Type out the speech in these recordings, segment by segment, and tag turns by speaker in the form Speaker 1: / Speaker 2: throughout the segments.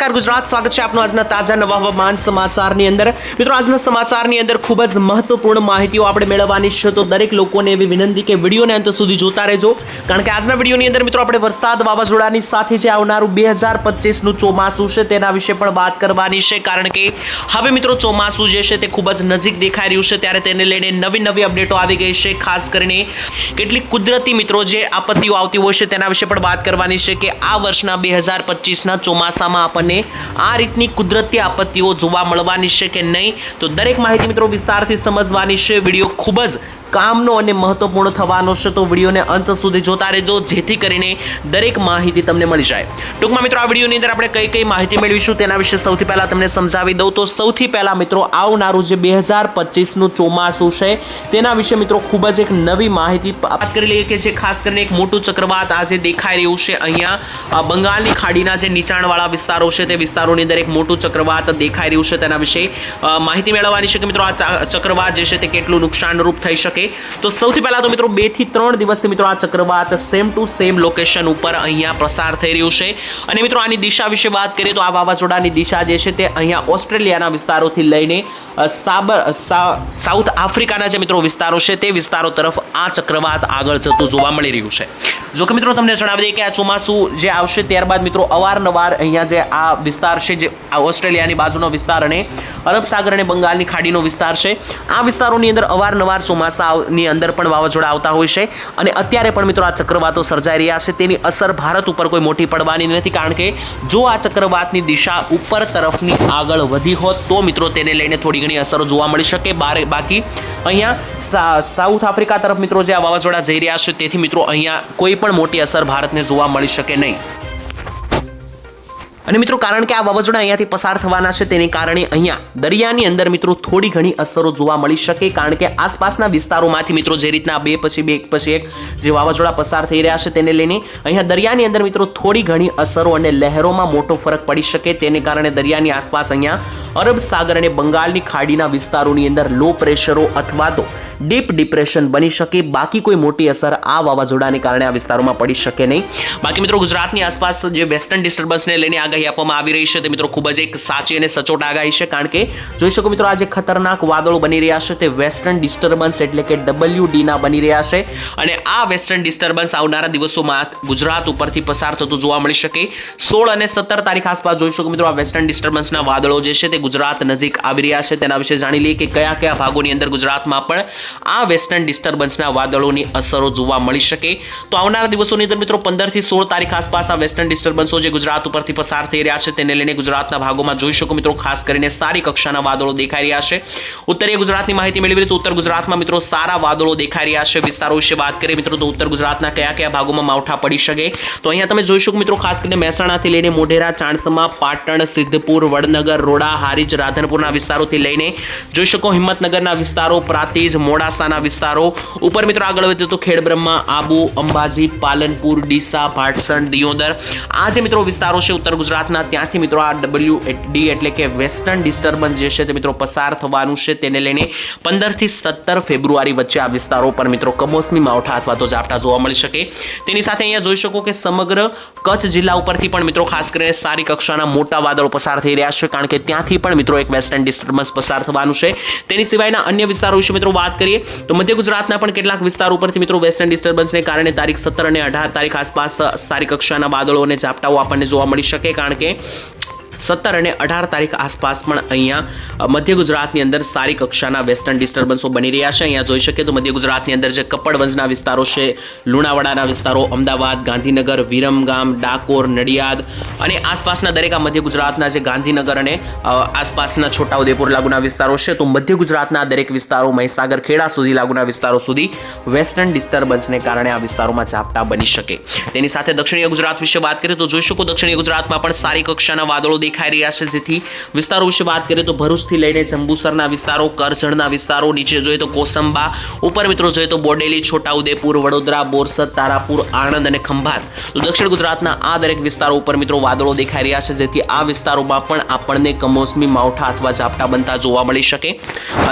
Speaker 1: નમસ્કાર, ગુજરાત. સ્વાગત છે આપનું આજના તાજા નવા હવામાન સમાચારની અંદર. મિત્રો, આજના સમાચારની અંદર ખૂબ જ મહત્વપૂર્ણ માહિતીઓ આપણે મેળવવાની છે. તો દરેક લોકોને એવી વિનંતી કે વિડીયોને અંત સુધી જોતા રહેજો. કારણ કે આજના વિડીયોની અંદર, મિત્રો, આપણે વરસાદ વાવાઝોડાની સાથે જે આવનારું બે હજાર પચીસનું ચોમાસું છે, તેના વિશે પણ વાત કરવાની છે. કારણ કે હવે, મિત્રો, ચોમાસું જે છે તે ખૂબ જ નજીક દેખાઈ રહ્યું છે. ત્યારે તેને લઈને નવી નવી અપડેટો આવી ગઈ છે. ખાસ કરીને કેટલીક કુદરતી મિત્રો જે આપત્તિઓ આવતી હોય છે, તેના વિશે પણ વાત કરવાની છે કે આ વર્ષના બે હજાર પચીસના ચોમાસામાં આપણને આ રીતની કુદરતી આપત્તિઓ જોવા મળવાની છે કે નહીં? તો દરેક માહિતી મિત્રો વિસ્તારથી સમજવાની છે. વીડિયો ખૂબ જ કામનો અને મહત્વપૂર્ણ થવાનો છે તો વિડીયોને અંત સુધી જોતા રહેજો, જેથી કરીને દરેક માહિતી તમને મળી જાય. ટૂંકમાં મિત્રો, આ વિડીયોની અંદર આપણે કઈ કઈ માહિતી મેળવીશું તેના વિશે સૌથી પહેલા તમને સમજાવી દઉં. તો સૌથી પહેલા મિત્રો, આવનારું જે બે હજાર પચીસનું ચોમાસું છે, તેના વિશે મિત્રો ખૂબ જ એક નવી માહિતી વાત કરી લઈએ કે જે ખાસ કરીને એક મોટું ચક્રવાત આજે દેખાઈ રહ્યું છે. અહીંયા બંગાળની ખાડીના જે નીચાણવાળા વિસ્તારો છે, તે વિસ્તારોની અંદર એક મોટું ચક્રવાત દેખાઈ રહ્યું છે તેના વિશે માહિતી મેળવવાની છે કે મિત્રો, આ ચક્રવાત જે છે તે કેટલું નુકસાનરૂપ થઈ શકે તો સૌથી પહેલાં તો મિત્રો બેથી ત્રણ દિવસથી મિત્રો આ ચક્રવાત સેમ ટુ સેમ લોકેશન ઉપર અહીંયા પ્રસાર થઈ રહ્યું છે. અને મિત્રો આની દિશા વિશે વાત કરીએ તો આ વાવાઝોડાની દિશા જે છે તે અહીંયા ઓસ્ટ્રેલિયાના વિસ્તારોથી લઈને સાબર સાઉથ આફ્રિકાના જે મિત્રો વિસ્તારો છે, તે વિસ્તારો તરફ આ ચક્રવાત આગળ જતું જોવા મળી રહ્યું છે. જો કે મિત્રો તમને જણાવી દઈએ કે આ ચોમાસું જે આવશે ત્યારબાદ મિત્રો અવારનવાર અહીંયા જે આ વિસ્તાર છે, જે ઓસ્ટ્રેલિયાની બાજુનો વિસ્તાર અને અરબ સાગર અને બંગાળની ખાડીનો વિસ્તાર છે, આ વિસ્તારોની અંદર અવારનવાર ચોમાસાની અંદર પણ વાવાઝોડા આવતા હોય છે અને અત્યારે પણ મિત્રો આ ચક્રવાતો સર્જાઈ રહ્યા છે. તેની અસર ભારત ઉપર કોઈ મોટી પડવાની નથી કારણ કે જો આ ચક્રવાતની દિશા ઉપર તરફની આગળ વધી હોત તો મિત્રો તેને લઈને થોડી ઘણી અસરો જોવા મળી શકે. બાકી અહીંયા સાઉથ આફ્રિકા તરફ મિત્રો જે આ વાવાઝોડા જઈ રહ્યા છે, તેથી મિત્રો અહીંયા કોઈ પણ મોટી અસર ભારતને જોવા મળી શકે નહીં. અને મિત્રો કારણ કે આ વાવાઝોડા અહીંયાથી પસાર થવાના છે, તેની કારણે અહીંયા દરિયાની અંદર મિત્રો થોડી ઘણી અસરો જોવા મળી શકે, કારણ કે આસપાસના વિસ્તારોમાંથી મિત્રો જે રીતના બે પછી બે પછી એક જે વાવાઝોડા પસાર થઈ રહ્યા છે, તેને લઈને અહીંયા દરિયાની અંદર મિત્રો થોડી ઘણી અસરો અને લહેરોમાં મોટો ફરક પડી શકે. તેને કારણે દરિયાની આસપાસ અહીંયા અરબ સાગર અને બંગાળની ખાડીના વિસ્તારોની અંદર લો પ્રેશરો અથવા તો ડીપ ડિપ્રેશન બની શકે. બાકી કોઈ મોટી અસર આ વાવાઝોડાને કારણે આ વિસ્તારોમાં પડી શકે નહીં. બાકી મિત્રો ગુજરાતની આસપાસ જે વેસ્ટર્ન ડિસ્ટર્બન્સને લઈને આગાહી આપવામાં આવી રહી છે તે મિત્રો ખૂબ જ એક સાચી અને સચોટ આગાહી છે. કારણ કે જોઈ શકો મિત્રો આ જે ખતરનાક વાદળો બની રહ્યા છે તે વેસ્ટર્ન ડિસ્ટર્બન્સ એટલે કે ડબલ્યુ ના બની રહ્યા છે. અને આ વેસ્ટર્ન ડિસ્ટર્બન્સ આવનારા દિવસોમાં ગુજરાત ઉપરથી પસાર થતું જોવા મળી શકે. સોળ અને સત્તર તારીખ આસપાસ જોઈ શકો મિત્રો આ વેસ્ટર્ન ડિસ્ટર્બન્સના વાદળો જે છે તે ગુજરાત નજીક આવી રહ્યા છે. તેના વિશે જાણી લઈએ કે કયા કયા ભાગોની અંદર ગુજરાતમાં પણ આ વેસ્ટર્ન ડિસ્ટર્બન્સના વાદળોની અસરો જોવા મળી શકે. તો આવનારા દિવસોની અંદર મિત્રો પંદરથી સોળ તારીખ આસપાસ આ વેસ્ટર્ન ડિસ્ટર્બન્સો જે ગુજરાત ઉપરથી પસાર થઈ રહ્યા છે તેને લઈને ગુજરાતના ભાગોમાં જોઈ શકો મિત્રો, ખાસ કરીને સારી કક્ષાના વાદળો દેખાઈ રહ્યા છે. ઉત્તરીય ગુજરાતની માહિતી મેળવી તો ઉત્તર ગુજરાતમાં મિત્રો સારા વાદળો દેખાઈ રહ્યા છે. વિસ્તારો વિશે વાત કરીએ મિત્રો તો ઉત્તર ગુજરાતના કયા કયા ભાગોમાં માવઠા પડી શકે. તો અહીંયા તમે જોઈ શકો મિત્રો, ખાસ કરીને મહેસાણાથી લઈને મોઢેરા, ચાણસમા, પાટણ, સિદ્ધપુર, વડનગર, રોડા હારીજ રાધનપુરના વિસ્તારોથી લઈને જોઈ શકો હિંમતનગરના વિસ્તારો, પ્રાતિજ, મોડાસાના વિસ્તારો. ઉપર મિત્રો આગળ વધીએ તો ખેડબ્રહ્મા આબુ, અંબાજી, પાલનપુર, ડીસા, ભાટસણ, દિયોદર. આ જે મિત્રો વિસ્તારો છે ઉત્તર ગુજરાતના, ત્યાંથી મિત્રો આ ડબલ્યુ ડી એટલે કે વેસ્ટર્ન ડિસ્ટર્બન્સ જે છે તે મિત્રો પસાર થવાનું છે તેને લઈને પંદરથી સત્તર ફેબ્રુઆરી વચ્ચે આ વિસ્તારો પર મિત્રો કમોસમી માવઠા અથવા તો ઝાપટા જોવા મળી શકે. તેની સાથે અહીંયા જોઈ શકો કે સમગ્ર કચ્છ જિલ્લા ઉપરથી પણ મિત્રો ખાસ કરીને સારી કક્ષાના મોટા વાદળો પસાર થઈ રહ્યા છે, કારણ કે ત્યાંથી પણ મિત્રો એક વેસ્ટર્ન ડિસ્ટર્બન્સ પસાર થવાનું છે. તેની સિવાયના અન્ય વિસ્તારો વિશે મિત્રો વાત કરીએ, તો મધ્ય ગુજરાતના પણ કેટલાક વિસ્તારો ઉપરથી મિત્રો વેસ્ટર્ન ડિસ્ટર્બન્સને કારણે તારીખ સત્તર અને અઢાર તારીખ આસપાસ સારી કક્ષાના વાદળો અને ઝાપટાઓ આપણને જોવા મળી શકે, કારણ કે સત્તર અને અઢાર તારીખ આસપાસ પણ અહીંયા મધ્ય ગુજરાતની અંદર સારી કક્ષાના વેસ્ટર્ન ડિસ્ટર્બન્સો બની રહ્યા છે. અહીંયા જોઈ શકીએ તો મધ્ય ગુજરાતની અંદર જે કપડવંજના વિસ્તારો છે, લુણાવાડાના વિસ્તારો, અમદાવાદ, ગાંધીનગર, વિરમગામ, ડાકોર, નડિયાદ અને આસપાસના દરેક આ મધ્ય ગુજરાતના જે ગાંધીનગર અને આસપાસના છોટાઉદેપુર લાગુના વિસ્તારો છે, તો મધ્ય ગુજરાતના દરેક વિસ્તારો મહીસાગર, ખેડા સુધી લાગુના વિસ્તારો સુધી વેસ્ટર્ન ડિસ્ટર્બન્સને કારણે આ વિસ્તારોમાં ઝાપટા બની શકે. તેની સાથે દક્ષિણીય ગુજરાત વિશે વાત કરીએ તો જોઈ શકો દક્ષિણીય ગુજરાતમાં પણ સારી કક્ષાના વાદળો દેખાઈ રહ્યા છે. જેથી વિસ્તારો વિશે વાત કરીએ તો ભરૂચથી લઈને જંબુસરના વિસ્તારો, કરજણના વિસ્તારો, નીચે જોઈએ તો કોસંબા, ઉપર મિત્રો જોઈએ તો બોડેલી, છોટાઉદેપુર, વડોદરા, બોરસદ, તારાપુર, આણંદ અને ખંભાત. તો દક્ષિણ ગુજરાતના આ દરેક વિસ્તારો ઉપર મિત્રો વાદળો દેખાઈ રહ્યા છે. જેથી આ વિસ્તારોમાં પણ આપણને કમોસમી માવઠા અથવા ઝાપટા બનતા જોવા મળી શકે.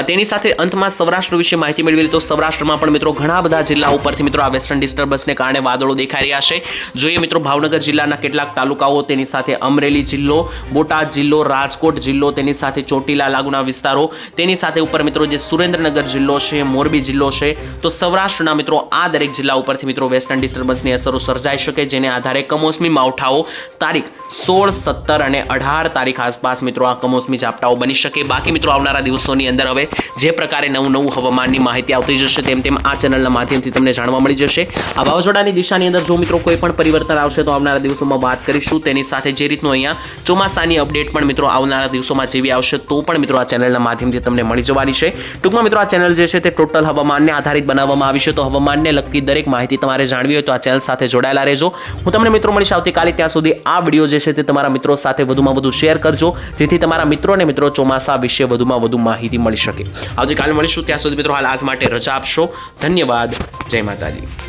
Speaker 1: તેની સાથે અંતમાં સૌરાષ્ટ્ર વિશે માહિતી મેળવી તો સૌરાષ્ટ્રમાં પણ મિત્રો ઘણા બધા જિલ્લા ઉપરથી મિત્રો આ વેસ્ટર્ન ડિસ્ટર્બન્સને કારણે વાદળો દેખાઈ રહ્યા છે. જોઈએ મિત્રો ભાવનગર જિલ્લાના કેટલાક તાલુકાઓ, તેની સાથે અમરેલી જિલ્લો બોટાદ જિલ્લો, રાજકોટ જિલ્લો, તેની સાથે ચોટીલા લાગુના વિસ્તારો, તેની સાથે ઉપર મિત્રો જે સુરેન્દ્રનગર જિલ્લો છે, મોરબી જિલ્લો છે, તો સૌરાષ્ટ્રના મિત્રો આ દરેક જિલ્લા ઉપરથી મિત્રો વેસ્ટર્ન ડિસ્ટર્બન્સની અસરો સર્જાઈ શકે, જેને આધારે કમોસમી માવઠાઓ તારીખ સોળ, સત્તર અને અઢાર તારીખ આસપાસ મિત્રો આ કમોસમી ઝાપટાઓ બની શકે. બાકી મિત્રો આવનારા દિવસોની અંદર હવે જે પ્રકારે નવું નવું હવામાનની માહિતી આવતી જશે તેમ તેમ આ ચેનલના માધ્યમથી તમને જાણવા મળી જશે. આ વાવાઝોડાની દિશાની અંદર જો મિત્રો કોઈ પણ પરિવર્તન આવશે તો આવનારા દિવસોમાં વાત કરીશું. તેની સાથે જે રીતનું અહીંયા ચોમાસાની અપડેટ પણ મિત્રો આવનારા દિવસોમાં જેવી આવશે તો પણ મિત્રો આ ચેનલના માધ્યમથી તમને મળી જવાની છે. ટૂંકમાં મિત્રો આ ચેનલ જે છે તે ટોટલ હવામાનને આધારિત બનાવવામાં આવી છે. તો હવામાનને લગતી દરેક માહિતી તમારે જાણવી હોય તો આ ચેનલ સાથે જોડાયેલા રહેજો. હું તમને મિત્રો મળીશ આવતીકાલે ત્યાં સુધી આ વીડિયો જે છે તે તમારા મિત્રો સાથે વધુમાં વધુ શેર કરજો, જેથી તમારા મિત્રો અને મિત્રો ચોમાસા વિશે વધુમાં વધુ માહિતી મળી શકે. આવતીકાલે મળીશું. ત્યાં સુધી મિત્રો હાલ આજ માટે રજા આપશો. ધન્યવાદ. જય માતાજી.